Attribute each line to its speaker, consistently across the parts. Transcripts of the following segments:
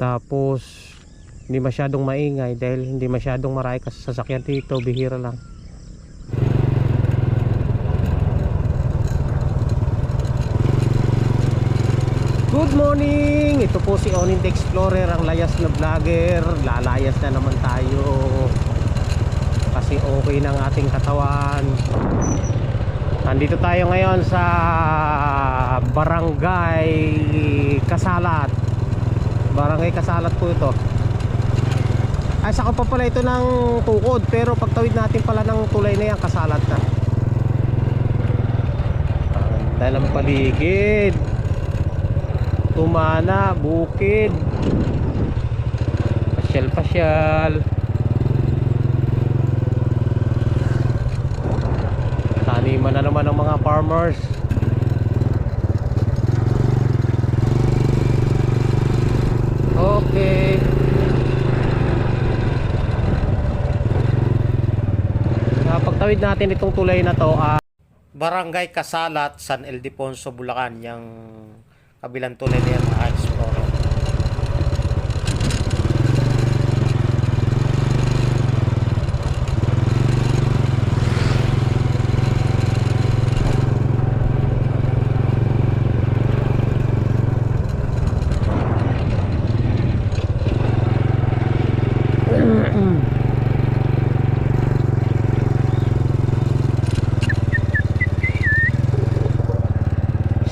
Speaker 1: Tapos hindi masyadong maingay dahil hindi masyadong marami kasi sasakyan dito, bihira lang. Good morning! Ito po si Onin Explorer, ang layas na vlogger. Lalayas na naman tayo. Kasi okay ng ating katawan. Nandito tayo ngayon sa Barangay Kasalat. Barangay Kasalat po ito. Ay, saka pa pala ito ng tukod. Pero pagtawid natin pala ng tulay na yan, Kasalat na. Ang dalang paligid. Tumana, bukid. Pasyal-pasyal. Taniman na naman ng mga farmers. Okay. Pagtawid natin itong tulay na to, ah, Barangay Kasalat, San Ildefonso, Bulacan, yung kabilang tulay na yan, explorer.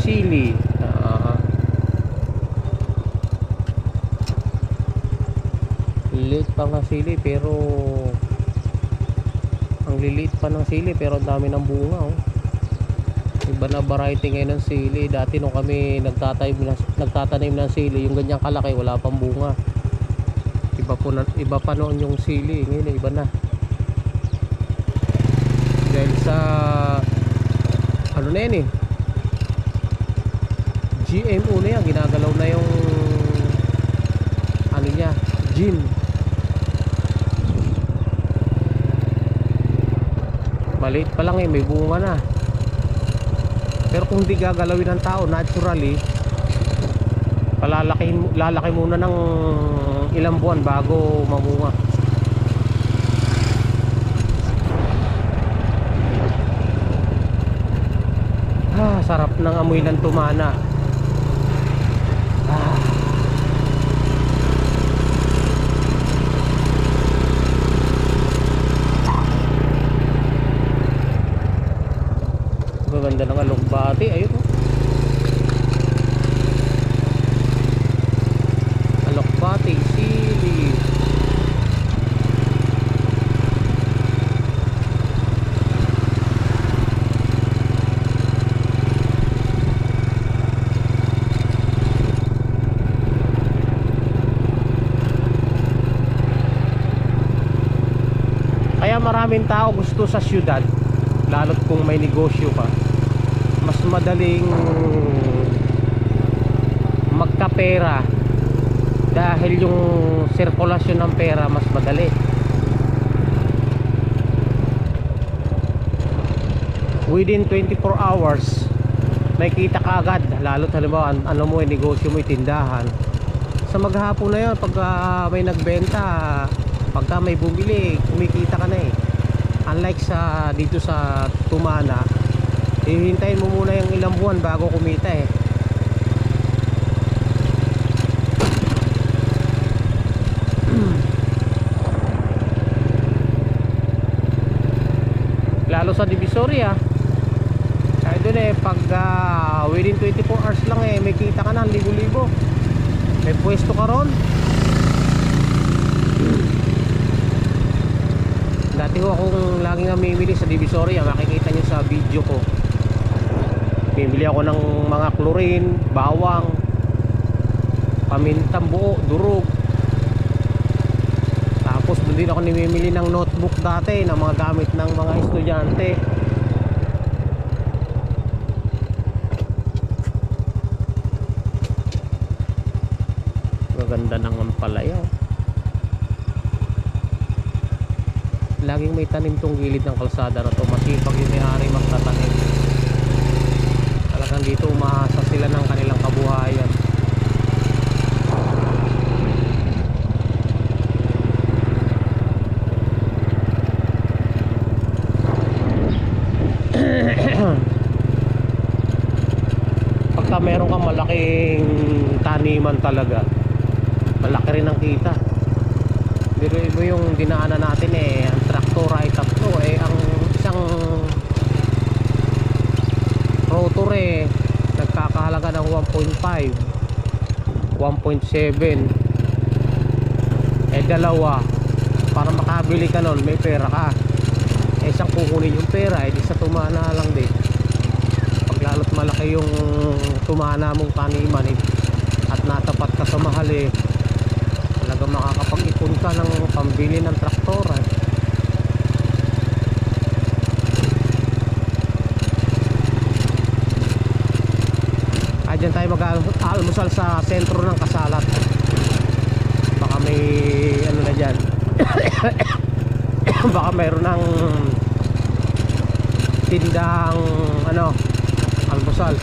Speaker 1: Sili. Ah. Liliit pa nga sili pero ang liliit pa ng sili pero ang dami ng bunga oh. Iba na variety ngayon ng sili. Dati nung kami nagtatanim nagtatanim ng sili, yung ganyang kalaki wala pang bunga. Iba po na, iba pa noon yung sili. Ngayon iba na. Dahil sa ano na yan eh GMO na yan, ginagalaw na yung ano niya, gene. Maliit pa lang eh, may bunga na. Pero kung di gagalawin ng tao naturally, palalaki lalaki muna ng ilang buwan bago mamunga. Ah, sarap ng amoy ng tumana. Gaganda ng alugbati. Ayun oh. Alokbati, sili. Kaya maraming tao gusto sa syudad lalo't kung may negosyo ka mas madaling magkapera dahil yung sirkulasyon ng pera mas madali. Within 24 hours may kita ka agad. Lalo't halimbawa an- ano mo yung negosyo mo yung tindahan. Sa maghapon na yun pag ah, may nagbenta pagka may bumili kumikita ka na eh. Unlike sa dito sa Tumana hihintayin mo muna yung ilang buwan bago kumita eh. Lalo sa Divisoria kahit doon eh pag ah, within 24 hours lang eh may kita ka na libo-libo. May pwesto ka ron. Dati ho akong laging namimili sa Divisoria, makikita niyo sa video ko. Bibili ako ng mga chlorine, bawang, pamintang buo, durog. Tapos din ako namimili ng notebook dati na mga gamit ng mga estudyante. Maganda ng ampalaya. laging may tanim tong gilid ng kalsada na to masipag yung may-ari magtatanim hanggang dito umaasa sila ng kanilang kabuhayan. Pagka meron kang malaking taniman talaga malaki rin ang kita. Pero iba yung dinaanan natin eh. Nagkakahalaga ng 1.5 1.7 eh dalawa. Para makabili ka nun may pera ka. Eh isang kukunin yung pera eh di sa tumana lang din. Pag lalo't malaki yung tumana mong taniman eh, at natapat ka sa mahal eh. Talagang makakapag-ipon ka ng pambili ng traktor eh. Dyan tayo mag-almusal sa sentro ng Kasalat. Baka may ano na dyan. Baka mayroon ng tindang ano, almusal.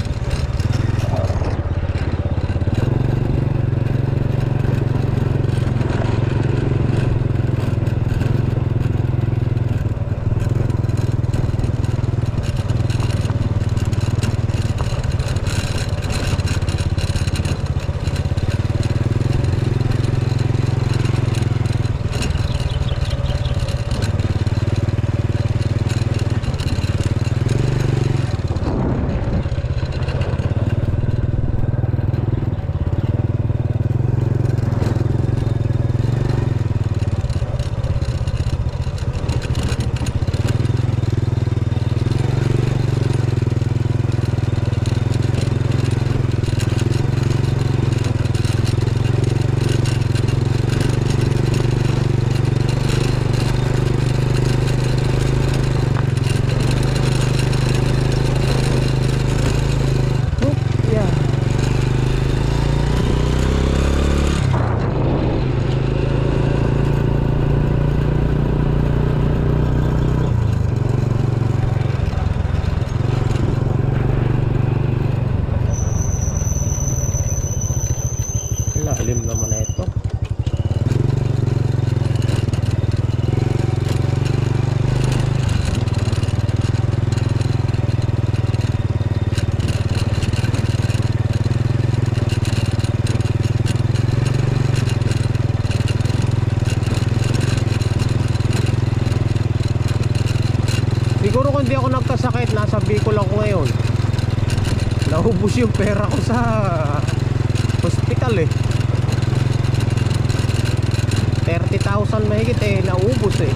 Speaker 1: Mahigit eh, naubos eh.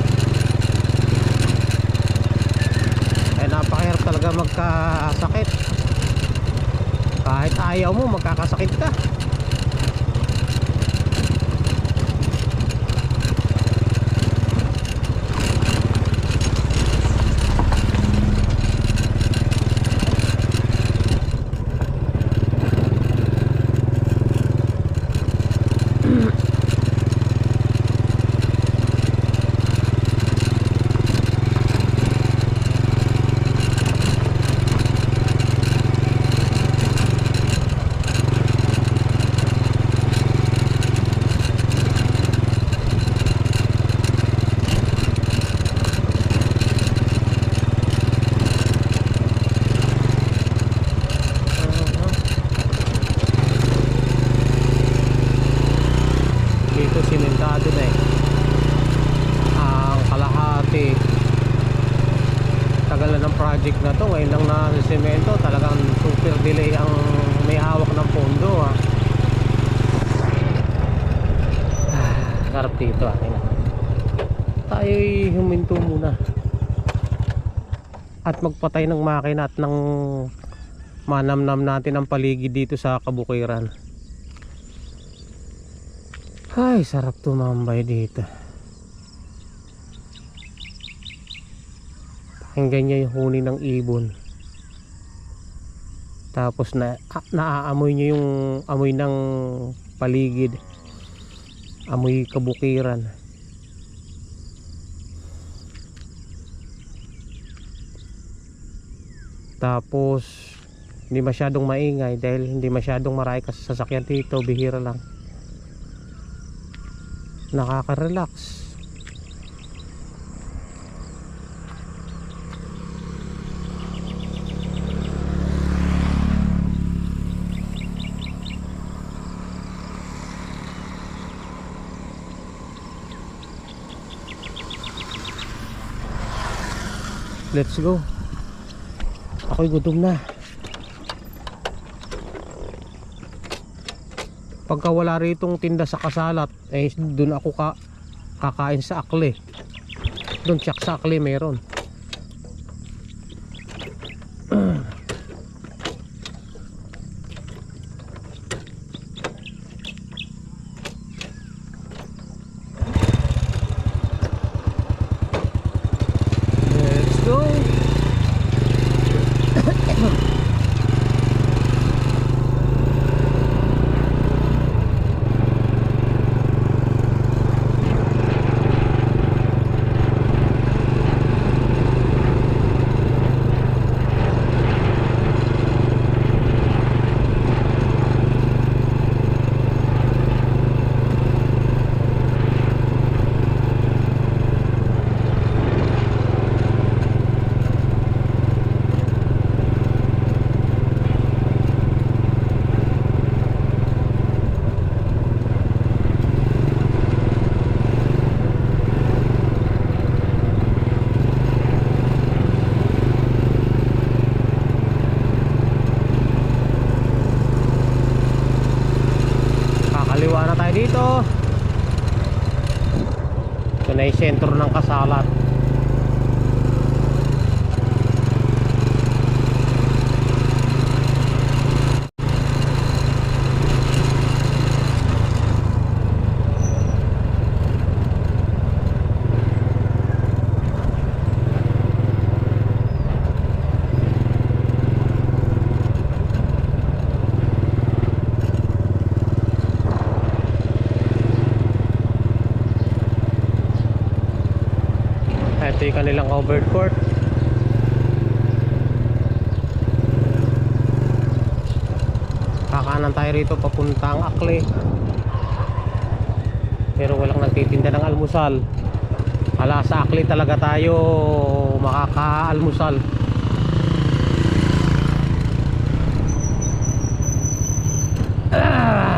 Speaker 1: Eh napakahirap talaga magkasakit. Kahit ayaw mo, magkakasakit ka. dito simentado na eh ang kalahati tagal na ng project na to ngayon lang na semento talagang super delay ang may hawak ng pondo ah Ah, sarap dito ah tingnan. tayo'y huminto muna at magpatay ng makina at ng manamnam natin ang paligid dito sa kabukiran ay, sarap tumambay dito. Pakinggan niya yung huni ng ibon. Tapos na ah, naaamoy niyo yung amoy ng paligid. Amoy kabukiran. Tapos hindi masyadong maingay dahil hindi masyadong marami kasi sasakyan dito, bihira lang nakaka-relax Let's go. Ako'y gutom na. Pagka wala ritong tinda sa kasalat, eh doon ako ka kakain sa akle. Doon tsak sa akle meron. Let's go. Kakaliwa na tayo dito. Ito na yung yung kanilang covered court. Kakanan tayo rito papuntang Akle. Pero walang nagtitinda ng almusal. Ala sa Akle talaga tayo makakaalmusal. Ah!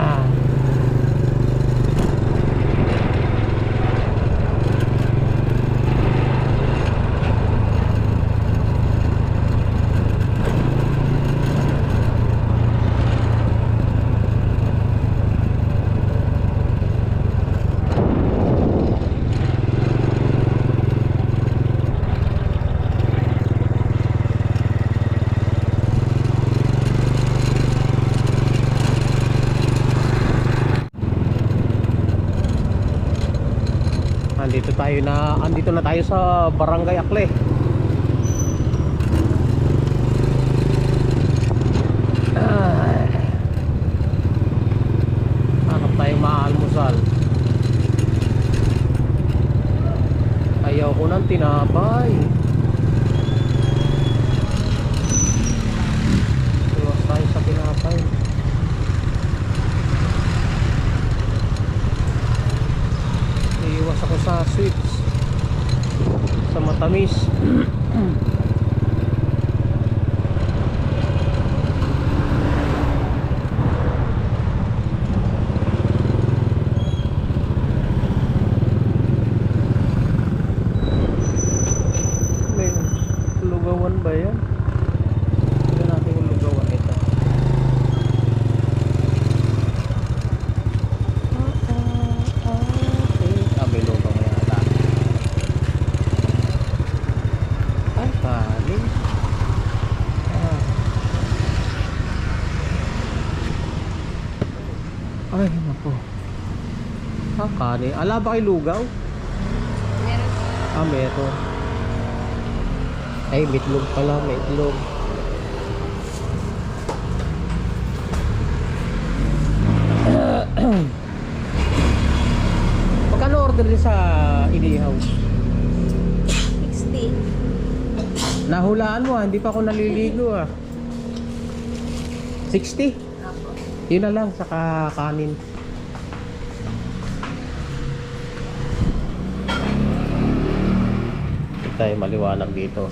Speaker 1: Andito tayo na andito na tayo sa Barangay Akle. Ay. Hanap tayo maalmusal. Ayaw ko ng tinapay. Iwas tayo sa tinapay. Iiwas ako sa sweets Sa matamis May lugawan ba yan? Tignan natin yung lugawan ito Ah, may lutong yata. Ay, kanin. Ah. Ay, naku. Ah, kanin. Ala ba kay lugaw?
Speaker 2: Meron
Speaker 1: Ah, meron. Ay, meatloaf pala, meatloaf. Magkano order din sa inihaw?
Speaker 2: 60.
Speaker 1: Nahulaan mo ah, hindi pa ako naliligo ah. 60?
Speaker 2: Apo.
Speaker 1: Yun na lang, saka kanin. Tayo maliwanag dito.